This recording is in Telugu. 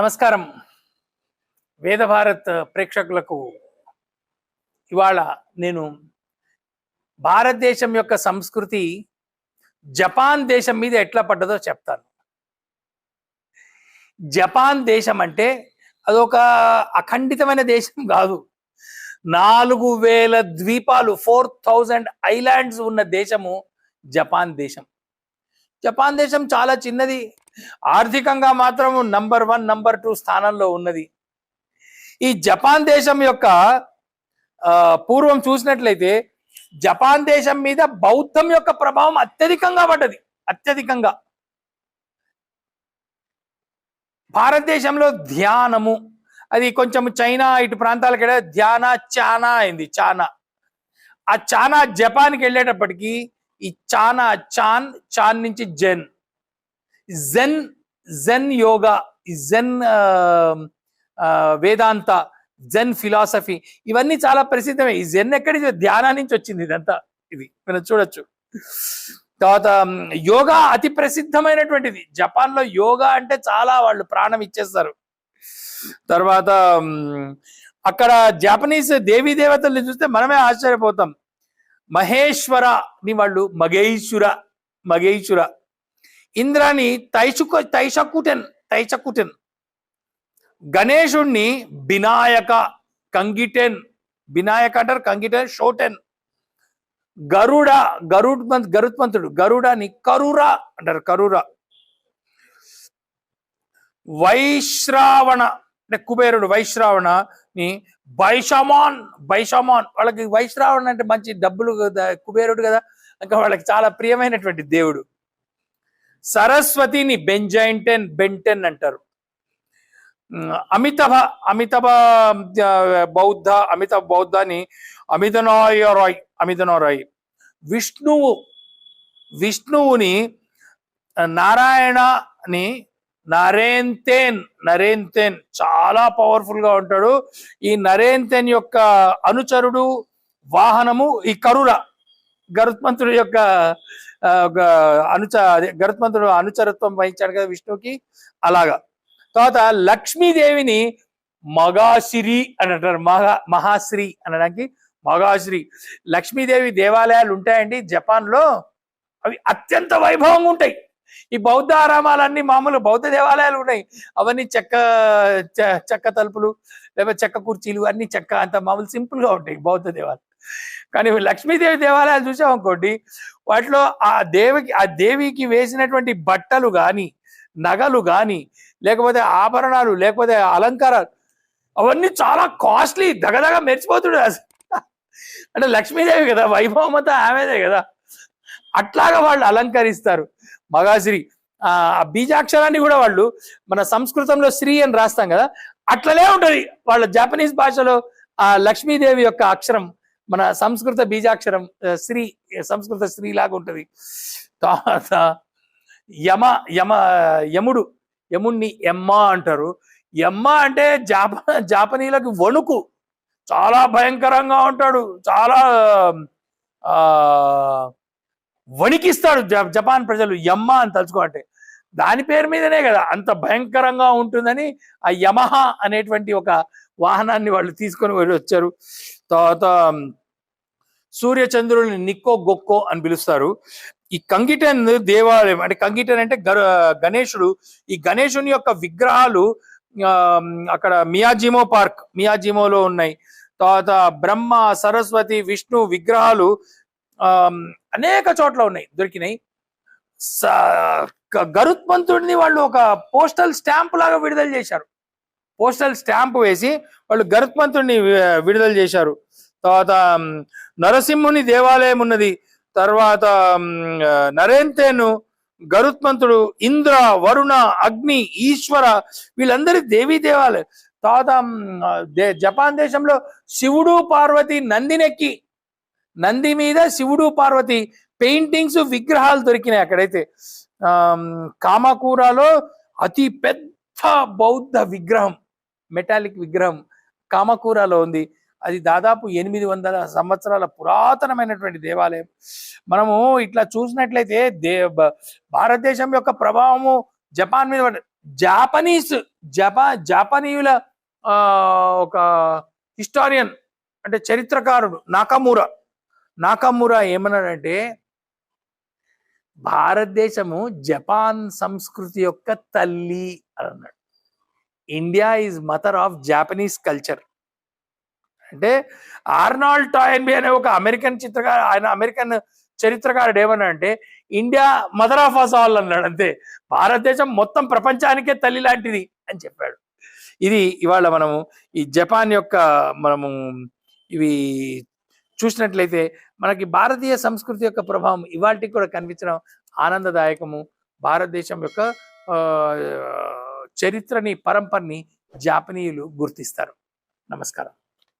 నమస్కారం. వేద భారత్ ప్రేక్షకులకు ఇవాళ నేను భారతదేశం యొక్క సంస్కృతి జపాన్ దేశం మీద ఎట్లా పడ్డదో చెప్తాను. జపాన్ దేశం అంటే అదొక అఖండితమైన దేశం కాదు. నాలుగు వేల ద్వీపాలు ఫోర్ థౌజండ్ ఐలాండ్స్ ఉన్న దేశము జపాన్ దేశం. జపాన్ దేశం చాలా చిన్నది. ఆర్థికంగా మాత్రం నంబర్ వన్ నంబర్ టూ స్థానంలో ఉన్నది. ఈ జపాన్ దేశం యొక్క పూర్వం చూసినట్లయితే జపాన్ దేశం మీద బౌద్ధం యొక్క ప్రభావం అత్యధికంగా పడ్డది. అత్యధికంగా. భారతదేశంలో ధ్యానము అది కొంచెం చైనా ఇటు ప్రాంతాలకు వెళ్ళే ధ్యాన చానా అయింది చానా. ఆ చానా జపాన్కి వెళ్ళేటప్పటికీ ఈ చానా చాన్ చాన్ నుంచి Zen. Zen Zen yoga Zen ఆ, వేదాంత జెన్ ఫిలాసఫీ ఇవన్నీ చాలా ప్రసిద్ధమే. ఈ జెన్ ఎక్కడి ధ్యానా నుంచి వచ్చింది ఇదంతా. ఇది మనం చూడొచ్చు. తర్వాత um, యోగా అతి ప్రసిద్ధమైనటువంటిది. జపాన్లో యోగా అంటే చాలా వాళ్ళు ప్రాణం ఇచ్చేస్తారు. తర్వాత um, అక్కడ జాపనీస్ దేవీ దేవతల్ని చూస్తే మనమే ఆశ్చర్యపోతాం. మహేశ్వర ని వాళ్ళు మగేశ్వర మగేశ్వర. ఇంద్రాని తైచుక తైషకుటెన్ తైచకుటెన్ గణేశుణ్ణి వినాయక కంగిటెన్. వినాయక అంటారు కంగిటెన్ షోటెన్. గరుడ గరుడ్ గరుత్మంతుడు. గరుడని కరుర అంటారు కరుర. వైశ్రావణ అంటే కుబేరుడు వైశ్రావణని బైషమాన్ బైషమాన్. వాళ్ళకి వైశ్రావణ అంటే మంచి డబ్బులు కదా కుబేరుడు కదా. ఇంకా వాళ్ళకి చాలా ప్రియమైనటువంటి దేవుడు. సరస్వతిని బెంజైంటెన్ బెంటెన్ అంటారు. అమితభ అమితభ అమితభ బౌద్ధ అమిత బౌద్ధాన్ని అమితనాయ రాయ్ అమితనారాయ్ విష్ణువు విష్ణువుని నారాయణని నరేంతేన్ నరేంతేన్ చాలా పవర్ఫుల్గా ఉంటాడు. ఈ నరేంతేన్ యొక్క అనుచరుడు వాహనము ఈ కరుర గరుత్మంతుడి యొక్క అనుచ గరుత్మంతుడు అనుచరత్వం వహించాడు కదా విష్ణువుకి అలాగా. తర్వాత లక్ష్మీదేవిని మగాశ్రీ అని అంటారు మహా మహాశ్రీ అనడానికి మగాశ్రీ. లక్ష్మీదేవి దేవాలయాలు ఉంటాయండి జపాన్లో అవి అత్యంత వైభవంగా ఉంటాయి. ఈ బౌద్ధ ఆరామాలన్నీ మామూలు బౌద్ధ దేవాలయాలు ఉన్నాయి. అవన్నీ చెక్క చె- చెక్క తలుపులు లేకపోతే చెక్క కుర్చీలు అన్ని చెక్క అంత మామూలు సింపుల్గా ఉంటాయి బౌద్ధ దేవాలయం కానీ లక్ష్మీదేవి దేవాలయాలు చూసాం అనుకోండి వాటిలో ఆ దేవికి ఆ దేవికి వేసినటువంటి బట్టలు కానీ నగలు కానీ లేకపోతే ఆభరణాలు లేకపోతే అలంకారాలు అవన్నీ చాలా కాస్ట్లీ దగదగ మెరిచిపోతుడు అసలు. అంటే లక్ష్మీదేవి కదా వైభవం అంతా ఆమెదే కదా. అట్లాగా వాళ్ళు అలంకరిస్తారు. మగాశ్రీ ఆ బీజాక్షరాన్ని కూడా వాళ్ళు మన సంస్కృతంలో శ్రీ అని రాస్తాం కదా అట్లనే ఉంటుంది వాళ్ళ జపనీస్ భాషలో ఆ లక్ష్మీదేవి యొక్క అక్షరం. మన సంస్కృత బీజాక్షరం శ్రీ సంస్కృత శ్రీ లాగా ఉంటుంది. తర్వాత యమ యమ యముడు యముణ్ణి ఎమ్మ అంటారు. ఎమ్మ అంటే జాప జాపనీలకు వణుకు. చాలా భయంకరంగా ఉంటాడు. చాలా వణికిస్తాడు జ- జపాన్ ప్రజలు యమ్మ అని తలుచుకో అంటే దాని పేరు మీదనే కదా అంత భయంకరంగా ఉంటుందని ఆ యమహ అనేటువంటి ఒక వాహనాన్ని వాళ్ళు తీసుకొని వెళ్ళి వచ్చారు. తర్వాత సూర్యచంద్రుల్ని నిక్కో గొక్కో అని పిలుస్తారు. ఈ కంగిటన్ దేవాలయం అంటే కంగిటన్ అంటే గణేశుడు ఈ గణేశుని యొక్క విగ్రహాలు అక్కడ మియాజిమో పార్క్ మియాజిమోలో ఉన్నాయి. తర్వాత బ్రహ్మ సరస్వతి విష్ణు విగ్రహాలు అనేక చోట్ల ఉన్నాయి దొరికినాయి. స- గ- గరుత్మంతుడిని వాళ్ళు ఒక పోస్టల్ స్టాంప్ లాగా విడుదల చేశారు. పోస్టల్ స్టాంప్ వేసి వాళ్ళు గరుత్మంతుడిని విడుదల చేశారు. తర్వాత నరసింహుని దేవాలయం ఉన్నది. తర్వాత నరేంతేను గరుత్మంతుడు ఇంద్ర వరుణ అగ్ని ఈశ్వర వీళ్ళందరి దేవీ దేవాలయం. తర్వాత జపాన్ దేశంలో శివుడు పార్వతి నందినెక్కి. నంది మీద శివుడు పార్వతి పెయింటింగ్స్ విగ్రహాలు దొరికినాయి అక్కడైతే. కామకూరలో అతి పెద్ద బౌద్ధ విగ్రహం మెటాలిక్ విగ్రహం కామకూరలో ఉంది. అది దాదాపు ఎనిమిది వందల సంవత్సరాల పురాతనమైనటువంటి దేవాలయం. మనము ఇట్లా చూసినట్లయితే దే భారతదేశం యొక్క ప్రభావము జపాన్ మీద జాపనీస్ జపా జాపనీయుల ఒక హిస్టారియన్ అంటే చరిత్రకారుడు నాకమూర. నాకమూర ఏమన్నాడంటే భారతదేశము జపాన్ సంస్కృతి యొక్క తల్లి అని అన్నాడు. India is mother of Japanese culture. అంటే ఆర్నాల్డ్ టాయన్బీ అనే ఒక అమెరికన్ చిత్రకారు ఆయన అమెరికన్ చరిత్రకారుడు ఏమన్నా అంటే India mother of us all అన్నాడు. అంతే. భారతదేశం మొత్తం ప్రపంచానికే తల్లి లాంటిది అని చెప్పాడు. ఇది ఇవాళ మనము ఈ జపాన్ యొక్క మనము ఇవి చూసినట్లయితే మనకి భారతీయ సంస్కృతి యొక్క ప్రభావం ఇవాళకి కూడా కనిపించడం ఆనందదాయకము. భారతదేశం యొక్క చరిత్రని పరంపరని జాపనీయులు గుర్తిస్తారు. నమస్కారం.